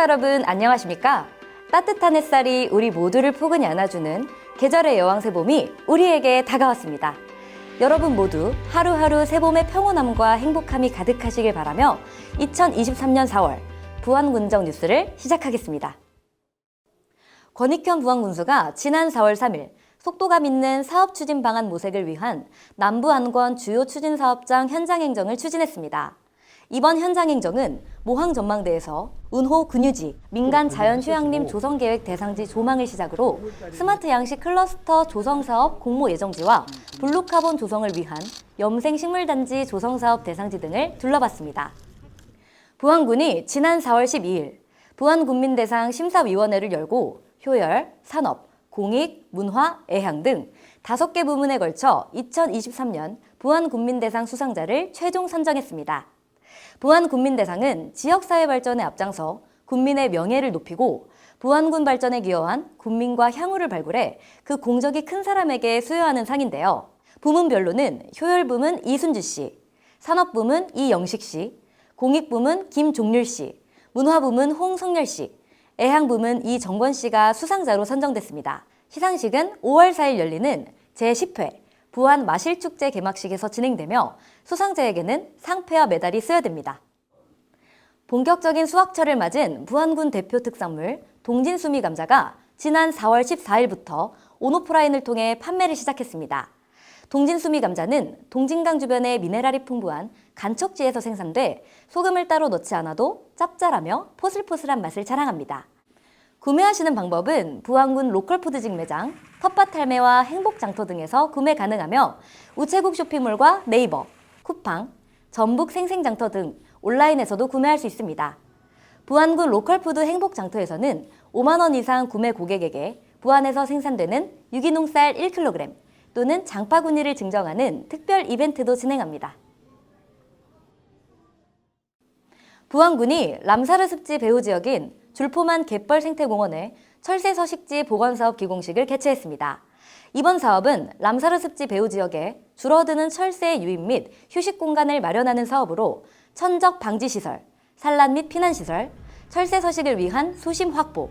시청자 여러분 안녕하십니까? 따뜻한 햇살이 우리 모두를 포근히 안아주는 계절의 여왕 새봄이 우리에게 다가왔습니다. 여러분 모두 하루하루 새봄의 평온함과 행복함이 가득하시길 바라며 2023년 4월 부안군정 뉴스를 시작하겠습니다. 권익현 부안군수가 지난 4월 3일 속도감 있는 사업 추진 방안 모색을 위한 남부 안권 주요 추진 사업장 현장 행정을 추진했습니다. 이번 현장 행정은 모항 전망대에서 운호 근유지, 민간 자연 휴양림 조성 계획 대상지 조망을 시작으로 스마트 양식 클러스터 조성 사업 공모 예정지와 블루카본 조성을 위한 염생 식물 단지 조성 사업 대상지 등을 둘러봤습니다. 부안군이 지난 4월 12일 부안군민대상 심사위원회를 열고 효열, 산업, 공익, 문화, 애향 등 다섯 개 부문에 걸쳐 2023년 부안군민대상 수상자를 최종 선정했습니다. 부안군민 대상은 지역사회 발전에 앞장서 군민의 명예를 높이고 부안군 발전에 기여한 군민과 향후를 발굴해 그 공적이 큰 사람에게 수여하는 상인데요. 부문별로는 효열 부문 이순주 씨, 산업 부문 이영식 씨, 공익 부문 김종률 씨, 문화 부문 홍성열 씨, 애향 부문 이정권 씨가 수상자로 선정됐습니다. 시상식은 5월 4일 열리는 제10회 부안 마실축제 개막식에서 진행되며 수상자에게는 상패와 메달이 수여됩니다. 본격적인 수확철을 맞은 부안군 대표 특산물 동진수미 감자가 지난 4월 14일부터 온오프라인을 통해 판매를 시작했습니다. 동진수미 감자는 동진강 주변의 미네랄이 풍부한 간척지에서 생산돼 소금을 따로 넣지 않아도 짭짤하며 포슬포슬한 맛을 자랑합니다. 구매하시는 방법은 부안군 로컬푸드직 매장, 텃밭 할매와 행복장터 등에서 구매 가능하며 우체국 쇼핑몰과 네이버, 쿠팡, 전북 생생장터 등 온라인에서도 구매할 수 있습니다. 부안군 로컬푸드 행복장터에서는 5만 원 이상 구매 고객에게 부안에서 생산되는 유기농 쌀 1kg 또는 장바구니를 증정하는 특별 이벤트도 진행합니다. 부안군이 람사르 습지 배후 지역인 줄포만 갯벌 생태공원에 철새 서식지 보건 사업 기공식을 개최했습니다. 이번 사업은 람사르 습지 배후 지역에 줄어드는 철새의 유입 및 휴식 공간을 마련하는 사업으로 천적 방지 시설, 산란 및 피난 시설, 철새 서식을 위한 수심 확보,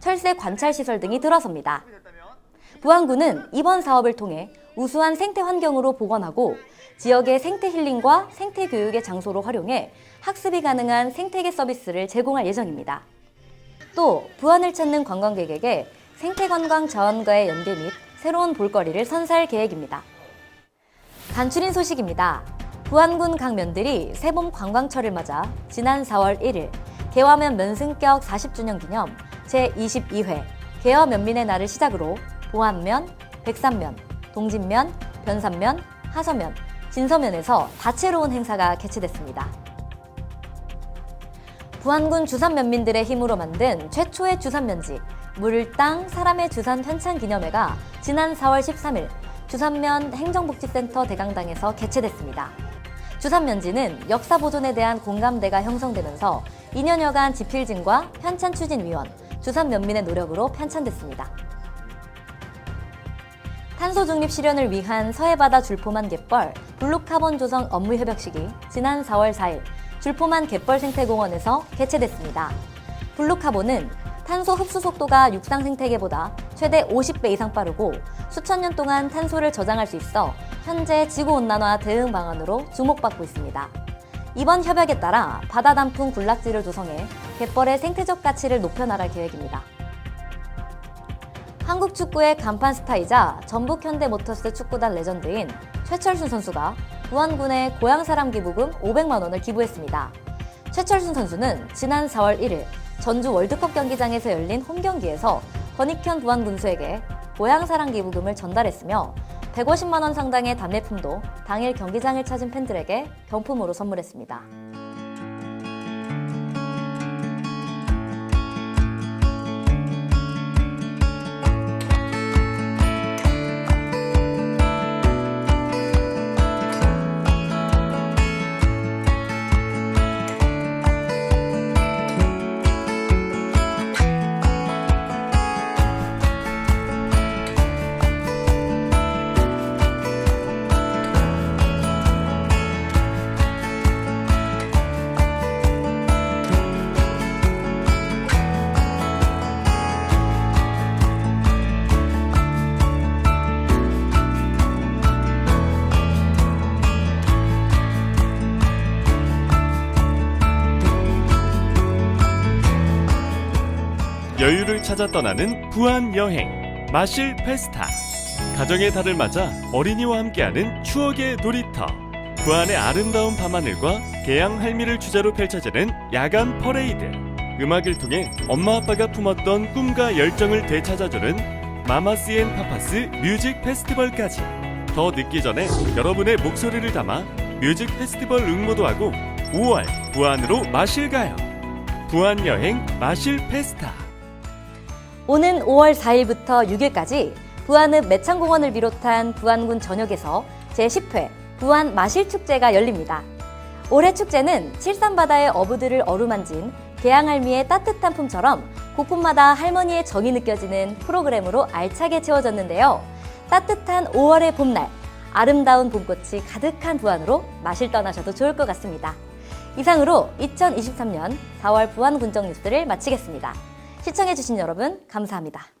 철새 관찰 시설 등이 들어섭니다. 부안군은 이번 사업을 통해 우수한 생태 환경으로 복원하고 지역의 생태 힐링과 생태 교육의 장소로 활용해 학습이 가능한 생태계 서비스를 제공할 예정입니다. 또 부안을 찾는 관광객에게 생태관광 자원과의 연계 및 새로운 볼거리를 선사할 계획입니다. 간추린 소식입니다. 부안군 강면들이 새봄 관광철을 맞아 지난 4월 1일 개화면 면승격 40주년 기념 제22회 개화 면민의 날을 시작으로 보안면, 백산면, 동진면, 변산면, 하서면, 진서면에서 다채로운 행사가 개최됐습니다. 부안군 주산 면민들의 힘으로 만든 최초의 주산 면지 물, 땅, 사람의 주산 현찬 기념회가 지난 4월 13일 주산면 행정복지센터 대강당에서 개최됐습니다. 주산 면지는 역사 보존에 대한 공감대가 형성되면서 2년여간 지필진과 편찬 추진위원, 주산 면민의 노력으로 편찬됐습니다. 탄소 중립 실현을 위한 서해바다 줄포만 갯벌 블루카본 조성 업무 협약 식이 지난 4월 4일 줄포만 갯벌 생태공원에서 개최됐습니다. 블루카본은 탄소 흡수 속도가 육상 생태계보다 최대 50배 이상 빠르고 수천 년 동안 탄소를 저장할 수 있어 현재 지구 온난화 대응 방안으로 주목받고 있습니다. 이번 협약에 따라 바다 단풍 군락지를 조성해 갯벌의 생태적 가치를 높여 나갈 계획입니다. 한국 축구의 간판 스타이자 전북 현대모터스 축구단 레전드인 최철순 선수가 부안군의 고향사람 기부금 500만 원을 기부했습니다. 최철순 선수는 지난 4월 1일 전주 월드컵 경기장에서 열린 홈 경기에서 권익현 부안 군수에게 고향사랑 기부금을 전달했으며 150만 원 상당의 답례품도 당일 경기장을 찾은 팬들에게 경품으로 선물했습니다. 여유를 찾아 떠나는 부안 여행 마실 페스타. 가정의 달을 맞아 어린이와 함께하는 추억의 놀이터. 부안의 아름다운 밤하늘과 개양 할미를 주제로 펼쳐지는 야간 퍼레이드. 음악을 통해 엄마 아빠가 품었던 꿈과 열정을 되찾아주는 마마스 앤 파파스 뮤직 페스티벌까지. 더 늦기 전에 여러분의 목소리를 담아 뮤직 페스티벌 응모도 하고 5월 부안으로 마실 가요. 부안 여행 마실 페스타 오는 5월 4일부터 6일까지 부안읍 매창공원을 비롯한 부안군 전역에서 제10회 부안 마실축제가 열립니다. 올해 축제는 칠산바다의 어부들을 어루만진 개양할미의 따뜻한 품처럼 곳곳마다 할머니의 정이 느껴지는 프로그램으로 알차게 채워졌는데요. 따뜻한 5월의 봄날, 아름다운 봄꽃이 가득한 부안으로 마실 떠나셔도 좋을 것 같습니다. 이상으로 2023년 4월 부안 군정 뉴스를 마치겠습니다. 시청해주신 여러분 감사합니다.